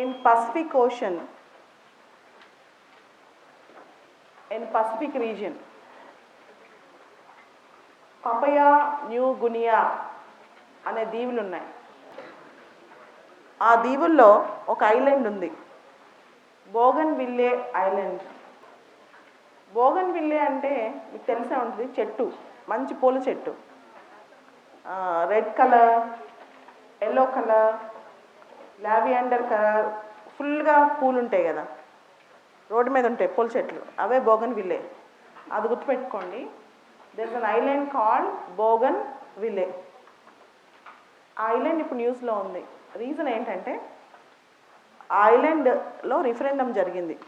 in Pacific Ocean, in Pacific region, Papua New Guinea అనే దీవులు ఉన్నాయి. ఆ దీవుల్లో ఒక ఐలాండ్ ఉంది. బోగన్ విల్లే ఐలాండ్ బోగన్ విల్లే అంటే మీకు తెలిసే ఉంటుంది చెట్టు మంచి పూల చెట్టు. Red colour yellow colour lavender colour ఫుల్గా పూలు ఉంటాయి కదా. రోడ్డు మీద ఉంటాయి పూల చెట్లు. అవే బోగన్ విల్లే. అది గుర్తుపెట్టుకోండి. There is an island called Bougainville ఆ ఐలాండ్ ఇప్పుడు న్యూస్లో ఉంది. రీజన్ ఏంటంటే ఐలాండ్లో రిఫరెండం జరిగింది.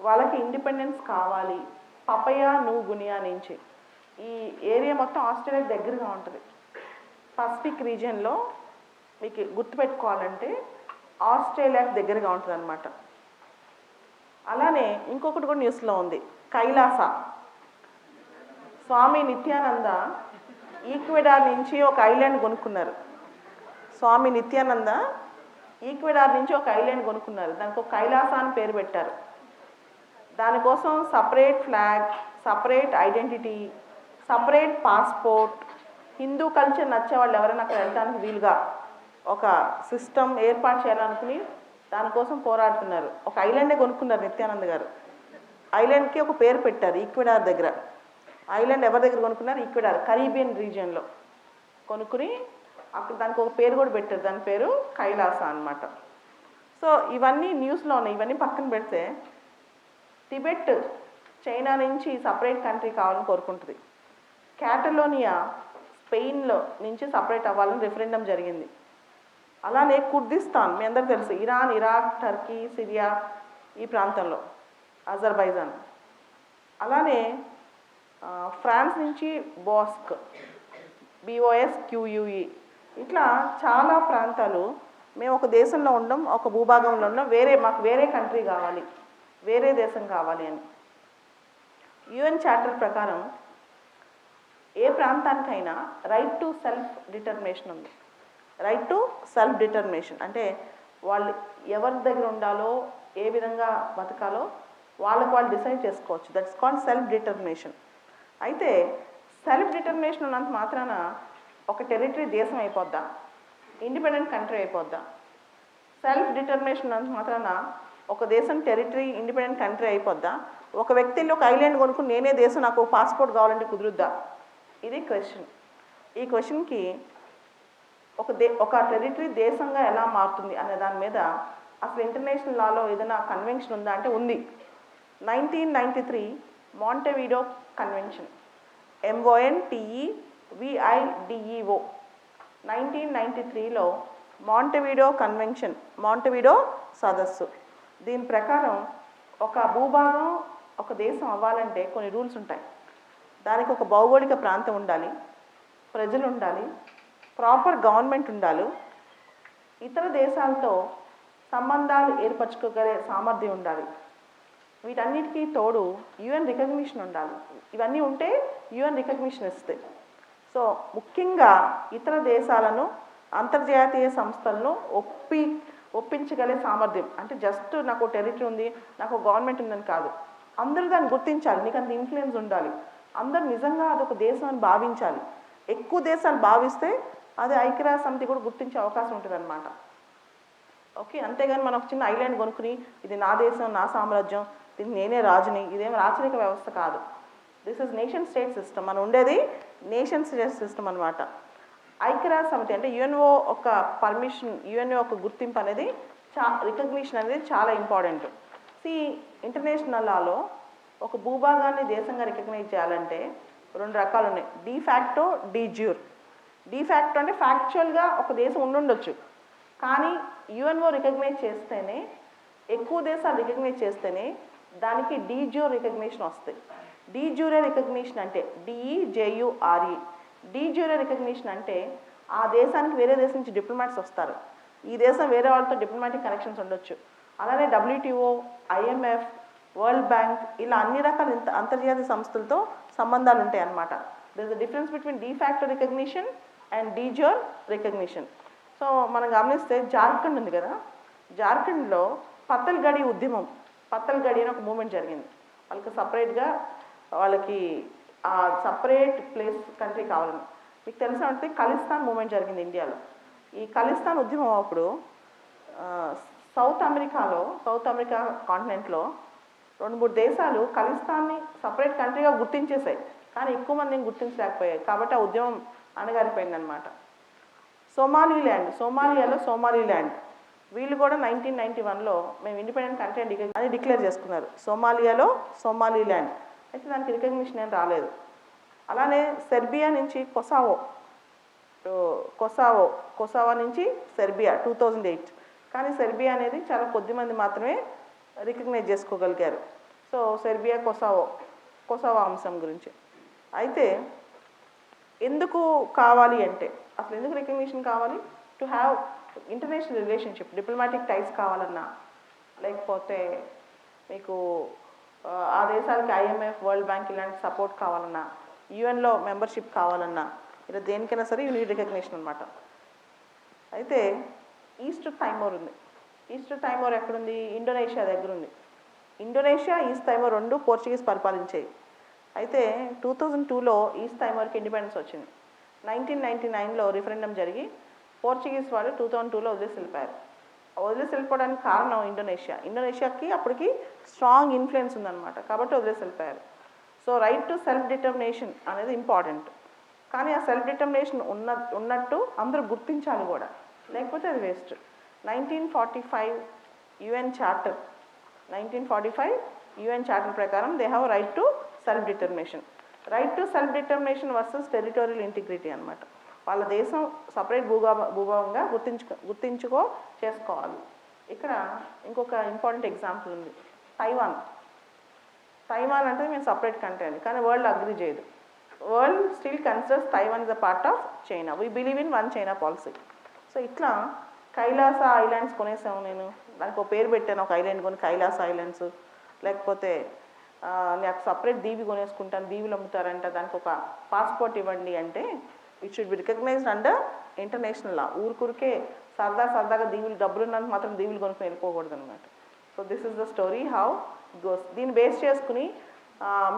వాళ్ళకి ఇండిపెండెన్స్ కావాలి. పపయా నువ్వు గునియా నుంచి. ఈ ఏరియా మొత్తం ఆస్ట్రేలియా దగ్గరగా ఉంటుంది. పసిఫిక్ రీజియన్లో మీకు గుర్తుపెట్టుకోవాలంటే ఆస్ట్రేలియాకి దగ్గరగా ఉంటుంది అనమాట అలానే ఇంకొకటి కూడా న్యూస్లో ఉంది. కైలాస. స్వామి నిత్యానంద ఈక్వెడార్ నుంచి ఒక ఐలాండ్ కొనుక్కున్నారు. స్వామి నిత్యానంద ఈక్వెడార్ నుంచి ఒక ఐలాండ్ కొనుక్కున్నారు. దానికి ఒక కైలాస అని పేరు పెట్టారు. దానికోసం separate flag separate identity separate passport Hindu culture నచ్చే వాళ్ళు ఎవరైనా అక్కడ వెళ్ళడానికి వీలుగా ఒక సిస్టమ్ ఏర్పాటు చేయాలనుకుని దానికోసం పోరాడుతున్నారు. ఒక ఐలాండే కొనుక్కున్నారు నిత్యానంద్ గారు. ఐలాండ్కి ఒక పేరు పెట్టారు ఈక్విడార్ దగ్గర. ఐలాండ్ ఎవరి దగ్గర కొనుక్కున్నారు? ఈక్విడార్ కరీబియన్ రీజియన్లో కొనుక్కుని అక్కడ దానికి ఒక పేరు కూడా పెట్టారు. దాని పేరు కైలాస అన్నమాట. సో ఇవన్నీ న్యూస్లో ఉన్నాయి. ఇవన్నీ పక్కన పెడితే టిబెట్ చైనా నుంచి సపరేట్ కంట్రీ కావాలని కోరుకుంటుంది. క్యాటలోనియా స్పెయిన్లో నుంచి సపరేట్ అవ్వాలని రిఫరెండం జరిగింది. అలానే కుర్దిస్తాన్. మీ అందరికి తెలుసు ఇరాన్ ఇరాక్ టర్కీ సిరియా ఈ ప్రాంతంలో అజర్బైజాన్. అలానే ఫ్రాన్స్ నుంచి బాస్క్ బిఓఎస్ క్యూయుఈ ఇట్లా చాలా ప్రాంతాలు మేము ఒక దేశంలో ఉండం ఒక భూభాగంలో ఉన్నాం వేరే మాకు వేరే కంట్రీ కావాలి వేరే దేశం కావాలి అని. యుఎన్ చార్టర్ ప్రకారం ఏ ప్రాంతానికైనా రైట్ టు సెల్ఫ్ డిటర్మినేషన్ ఉంది. రైట్ టు సెల్ఫ్ డిటర్మినేషన్ అంటే వాళ్ళు ఎవరి దగ్గర ఉండాలో ఏ విధంగా బతకాలో వాళ్ళకు వాళ్ళు డిసైడ్ చేసుకోవచ్చు. దట్స్ కాల్డ్ సెల్ఫ్ డిటర్మినేషన్ అయితే సెల్ఫ్ డిటర్మినేషన్ ఉన్నంత మాత్రాన ఒక టెరిటరీ దేశం అయిపోద్దా? ఇండిపెండెంట్ కంట్రీ అయిపోద్దా? సెల్ఫ్ డిటర్మినేషన్ ఉన్నంత మాత్రాన ఒక దేశం టెరిటరీ ఇండిపెండెంట్ కంట్రీ అయిపోద్దా? ఒక వ్యక్తి ఒక ఐలాండ్ కొనుక్కుని నేనే దేశం నాకు పాస్పోర్ట్ కావాలంటే కుదురుద్దా? ఇది క్వశ్చన్ ఈ క్వశ్చన్కి ఒక దే ఒక టెరిటరీ దేశంగా ఎలా మారుతుంది అనే దాని మీద అసలు ఇంటర్నేషనల్ లాలో ఏదైనా కన్వెన్షన్ ఉందా అంటే ఉంది. Nineteen ninety three Montevideo convention. M O N T E V I D E O nineteen ninety త్రీలో మాంటెవీడో కన్వెన్షన్ మాంటెవీడో సదస్సు. దీని ప్రకారం ఒక భూభాగం ఒక దేశం అవ్వాలంటే కొన్ని రూల్స్ ఉంటాయి. దానికి ఒక భౌగోళిక ప్రాంతం ఉండాలి ప్రజలు ఉండాలి ప్రాపర్ గవర్నమెంట్ ఉండాలి. ఇతర దేశాలతో సంబంధాలు ఏర్పరచుకోగలిగే సామర్థ్యం ఉండాలి. వీటన్నిటికీ తోడు యుఎన్ రికగ్నిషన్ ఉండాలి. ఇవన్నీ ఉంటే యుఎన్ రికగ్నిషన్ ఇస్తాయి సో ముఖ్యంగా ఇతర దేశాలను అంతర్జాతీయ సంస్థలను ఒప్పి ఒప్పించగలే సామర్థ్యం. అంటే జస్ట్ నాకు టెరిటరీ ఉంది నాకు గవర్నమెంట్ ఉందని కాదు. అందరూ దాన్ని గుర్తించాలి. నీకు అంత ఇన్ఫ్లుయెన్స్ ఉండాలి. అందరు నిజంగా అదొక దేశం అని భావించాలి. ఎక్కువ దేశాలు భావిస్తే అది ఐక్యరాజ్య సమితి కూడా గుర్తించే అవకాశం ఉంటుంది అనమాట ఓకే అంతేగాని మనం ఒక చిన్న ఐలాండ్ కొనుక్కుని ఇది నా దేశం నా సామ్రాజ్యం ఇది నేనే రాజుని ఇదేం రాచరిక వ్యవస్థ కాదు. This is nation state system మనం ఉండేది నేషన్ స్టేట్ సిస్టమ్ అనమాట ఐక్యరాజ్య సమితి అంటే యుఎన్ఓ ఒక పర్మిషన్ యుఎన్ఓ ఒక గుర్తింపు అనేది చా రికగ్నిషన్ అనేది చాలా ఇంపార్టెంట్ సి ఇంటర్నేషనల్ లాలో ఒక భూభాగాన్ని దేశంగా రికగ్నైజ్ చేయాలంటే రెండు రకాలు ఉన్నాయి. De facto de jure de అంటే ఫ్యాక్చువల్గా ఒక దేశం ఉండుండొచ్చు. కానీ యుఎన్ఓ రికగ్నైజ్ చేస్తేనే ఎక్కువ దేశాలు రికగ్నైజ్ చేస్తేనే దానికి డీజ్యూ రికగ్నిషన్ వస్తాయి. డీజ్యూరే రికగ్నిషన్ అంటే డిఈజేయుఆర్ఈ డీజ్యూరే రికగ్నిషన్ అంటే ఆ దేశానికి వేరే దేశం నుంచి డిప్లొమాట్స్ వస్తారు. ఈ దేశం వేరే వాళ్ళతో డిప్లొమాటిక్ కనెక్షన్స్ ఉండొచ్చు. అలానే డబ్ల్యూటీఓ ఐఎంఎఫ్ వరల్డ్ బ్యాంక్ ఇలా అన్ని రకాల అంతర్జాతీయ సంస్థలతో సంబంధాలు ఉంటాయి అన్నమాట there is difference between de factor recognition and de jure recognition so మనం గమనిస్తే జార్ఖండ్ ఉంది కదా? జార్ఖండ్లో పత్తల్గడి ఉద్యమం పత్తల్గడి అని ఒక మూమెంట్ జరిగింది. వాళ్ళకి సపరేట్గా వాళ్ళకి ఆ సపరేట్ ప్లేస్ కంట్రీ కావాలని. మీకు తెలిసా? ఉంటే ఖలిస్తాన్ మూమెంట్ జరిగింది ఇండియాలో. ఈ ఖలిస్తాన్ ఉద్యమం అప్పుడు సౌత్ అమెరికాలో సౌత్ అమెరికా కాంటినెంట్లో రెండు మూడు దేశాలు ఖలిస్తాన్ని సపరేట్ కంట్రీగా గుర్తించేసాయి కానీ ఎక్కువ మంది గుర్తించలేకపోయాయి కాబట్టి ఆ ఉద్యమం అణగారిపోయిందనమాట సోమాలీల్యాండ్ సోమాలియాలో సోమాలీల్యాండ్ వీళ్ళు కూడా నైన్టీన్ నైన్టీ వన్లో మేము ఇండిపెండెంట్ కంట్రీ అని డిక్లేర్ అని డిక్లేర్ చేసుకున్నారు. సోమాలియాలో సోమాలీల్యాండ్ అయితే దానికి రికగ్నిషన్ ఏం రాలేదు. అలానే సెర్బియా నుంచి కొసావో. కొసావో కొసావో నుంచి సెర్బియా టూ థౌజండ్ ఎయిట్. కానీ సెర్బియా అనేది చాలా కొద్ది మంది మాత్రమే రికగ్నైజ్ చేసుకోగలిగారు. సో సెర్బియా కొసావో కొసావో అంశం గురించి. అయితే ఎందుకు కావాలి అంటే అసలు ఎందుకు రికగ్నిషన్ కావాలి? To have international relationship diplomatic ties కావాలన్నా. లేకపోతే మీకు ఆ, దేశాలకి ఐఎంఎఫ్ వరల్డ్ బ్యాంక్ ఇలాంటి సపోర్ట్ కావాలన్నా యుఎన్లో మెంబర్షిప్ కావాలన్నా ఇలా దేనికైనా సరే యూనిట్ రికగ్నిషన్ అనమాట అయితే ఈస్ట్ టైమోర్ ఉంది. ఈస్ట్ టైమోర్ ఎక్కడుంది? ఇండోనేషియా దగ్గర ఉంది ఇండోనేషియా ఈస్ట్ టైమోర్ రెండు పోర్చుగీస్ పరిపాలించాయి. అయితే టూ థౌజండ్ టూలో ఈస్ట్ వరకు ఇండిపెండెన్స్ వచ్చింది. నైన్టీన్ నైన్టీ నైన్లో రిఫరెండం జరిగి పోర్చుగీస్ వాళ్ళు టూ థౌజండ్ టూలో వదిలేసి వెళ్ళిపోయారు వదిలేసి వెళ్ళిపోవడానికి కారణం ఇండోనేషియా ఇండోనేషియాకి అప్పటికి స్ట్రాంగ్ ఇన్ఫ్లుయెన్స్ ఉందన్నమాట. కాబట్టి వదిలేసి వెళ్ళిపోయారు so right to self determination అనేది ఇంపార్టెంట్ కానీ ఆ సెల్ఫ్ డిటర్మినేషన్ ఉన్న ఉన్నట్టు అందరూ గుర్తించాలి కూడా. లేకపోతే అది waste nineteen forty five UN charter nineteen forty five UN charter ప్రకారం they have right to self determination right to self determination versus territorial integrity అనమాట వాళ్ళ దేశం సపరేట్ భూభా భూభాగంగా గుర్తించుకో గుర్తించుకో చేసుకోవాలి. ఇక్కడ ఇంకొక ఇంపార్టెంట్ ఎగ్జాంపుల్ ఉంది. తైవాన్ తైవాన్ అంటే మేము సపరేట్ కంట్రీ అని కానీ వరల్డ్ అగ్రి చేయదు. World still considers Taiwan is a part of China we believe in one China policy so ఇట్లా కైలాస ఐలాండ్స్ కొనేసాము నేను. దానికి ఒక పేరు పెట్టాను. ఒక ఐలాండ్ కొని కైలాస ఐలాండ్స్ లేకపోతే నాకు సపరేట్ దీవి కొనేసుకుంటాను దీవులు అమ్ముతారంట దానికి ఒక పాస్పోర్ట్ ఇవ్వండి అంటే it should be recognized under international law ఊరికూరికే సరదా సరదాగా దీవులు డబ్బులు ఉన్నందుకు మాత్రం దీవులు కొనుక్కొని వెళ్ళిపోకూడదు అనమాట so this is the story how goes దీన్ని బేస్ చేసుకుని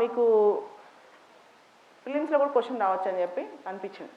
మీకు ఫిలిమ్స్లో కూడా క్వశ్చన్ రావచ్చు అని చెప్పి అనిపించింది.